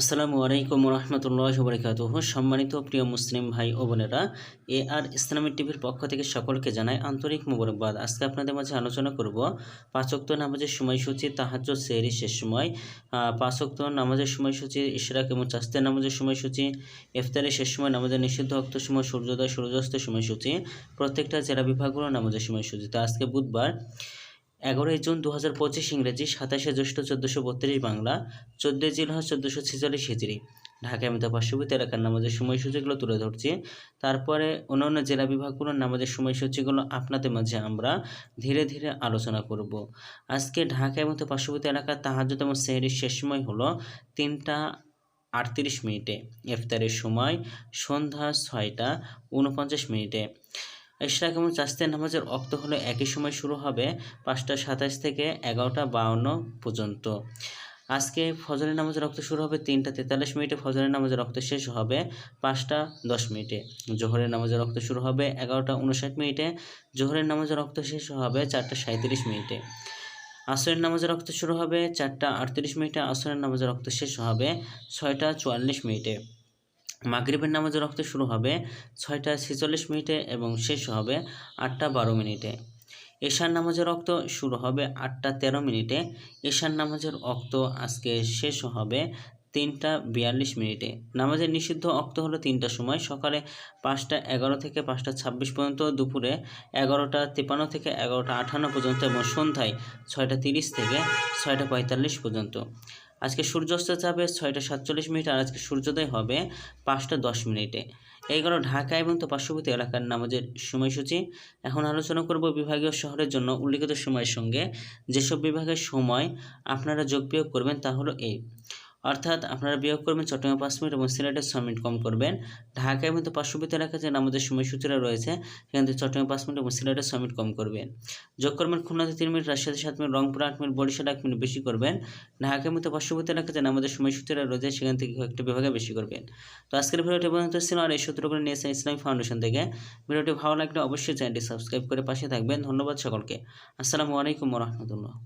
আসসালামু আলাইকুম রহমতুল্লাহ বরকাত সম্মানিত প্রিয় মুসলিম ভাই ও বোনেরা, এ আর ইসলামিক টিভির পক্ষ থেকে সকলকে জানাই আন্তরিক মুবারকবাদ। আজকে আপনাদের মাঝে আলোচনা করব পাঁচক্ত নামাজের সময়সূচি তাহাজ্য সেরি শেষ সময়। পাঁচক্ত নামাজের সময়সূচি, ইশরাক এবং চাস্তের নামাজের সময়সূচি, ইফতারের শেষ সময়, নামাজের নিষিদ্ধ অক্ত সময়, সূর্যোদয়, সূর্যাস্তের সময়সূচি, প্রত্যেকটা জেলা বিভাগগুলো নামাজের সময়সূচি। তো আজকে বুধবার এগারোই জুন দু হাজার পঁচিশ ইংরেজি, সাতাশে জ্যৈষ্ঠ চোদ্দোশো বত্রিশ বাংলা, চোদ্দোই জিলহজ চোদ্দোশো ছেচল্লিশ হিজড়ি। ঢাকা মিতা পার্শ্ববর্তী এলাকার নামাজের সময়সূচিগুলো তুলে ধরছি। তারপরে অন্যান্য জেলা বিভাগগুলোর নামাজের সময়সূচিগুলো আপনাদের মাঝে আমরা ধীরে ধীরে আলোচনা করব। আজকে ঢাকা এবং পার্শ্ববর্তী এলাকার তাহাজত এবং সেহরির শেষ সময় হলো তিনটা আটত্রিশ মিনিটে, ইফতারের সময় সন্ধ্যা ছয়টা উনপঞ্চাশ মিনিটে। ইশরাক কেমন চাস্তের নামাজের অক্ত হলো একই সময় শুরু হবে পাঁচটা সাতাশ থেকে এগারোটা বাউন্ন পর্যন্ত। আজকে ফজরের নামাজের রক্ত শুরু হবে তিনটা তেতাল্লিশ মিনিটে, ফজরের নামাজের রক্ত শেষ হবে পাঁচটা দশ মিনিটে। জোহরের নামাজের রক্ত শুরু হবে এগারোটা উনষাট মিনিটে, জোহরের নামাজের রক্ত শেষ হবে চারটা সাঁত্রিশ মিনিটে। আসরের নামাজের রক্ত শুরু হবে চারটা আটত্রিশ মিনিটে, আসরের নামাজের রক্ত শেষ হবে ছয়টা চুয়াল্লিশ মিনিটে। মাগরিবের নামাজের রক্ত শুরু হবে ছয়টা ছেচল্লিশ মিনিটে এবং শেষ হবে আটটা বারো মিনিটে। এশার নামাজের রক্ত শুরু হবে আটটা তেরো মিনিটে। এশার নামাজের রক্ত আজকে শেষ হবে তিনটা বিয়াল্লিশ মিনিটে। নামাজের নিষিদ্ধ অক্ত হলো তিনটার সময়। সকালে পাঁচটা এগারো থেকে পাঁচটা ছাব্বিশ পর্যন্ত, দুপুরে এগারোটা তিপান্ন থেকে এগারোটা আঠান্ন পর্যন্ত এবং সন্ধ্যায় ছয়টা তিরিশ থেকে ছয়টা পঁয়তাল্লিশ পর্যন্ত। আজকে সূর্যাস্ত যাবে ছয়টা সাতচল্লিশ মিনিট আর আজকে সূর্যোদয় হবে পাঁচটা দশ মিনিটে। এই গেল ঢাকা এবং তো পার্শ্ববর্তী এলাকার নামাজের সময়সূচি। এখন আলোচনা করব বিভাগীয় শহরের জন্য উল্লিখিত সময়ের সঙ্গে। যেসব বিভাগের সময় আপনারা যোগ বিয়োগ করবেন তা হলো এই অর্থাৎ আপনারা বিয়োগ করবেন চট্টগ্রাম পাঁচ মিনিট এবং সিলেটের ছ মিনিট কম করবেন। ঢাকায় মধ্যে পার্শ্ববর্তী এলাকায় যে আমাদের সময়সূচিরা রয়েছে সেখান থেকে চট্টগ্রাম পাঁচ মিনিট এবং সিলেটের ছ মিনিট কম করবেন। যোগ করবেন খুলনাতে তিন মিনিট রাজশাহী সাত মিনিট রংপুর আট মিনিট বরিশাল এক মিনিট বেশি করবেন। ঢাকার মধ্যে পার্শ্ববর্তী এলাকায় যে আমাদের সময়সূচিরা রয়েছে, সেখান থেকে একটা বিভাগে বেশি করবেন। তো আজকের ভিডিওটি পর্যন্ত ছিল, আর এই সূত্রগুলো নিয়েছেন ইসলামিক ফাউন্ডেশন থেকে। ভিডিওটি ভালো লাগলে অবশ্যই চ্যানেলটি সাবস্ক্রাইব করে পাশে থাকবেন। ধন্যবাদ সকলকে। আসসালামু আলাইকুম রহমতুল্লাহ।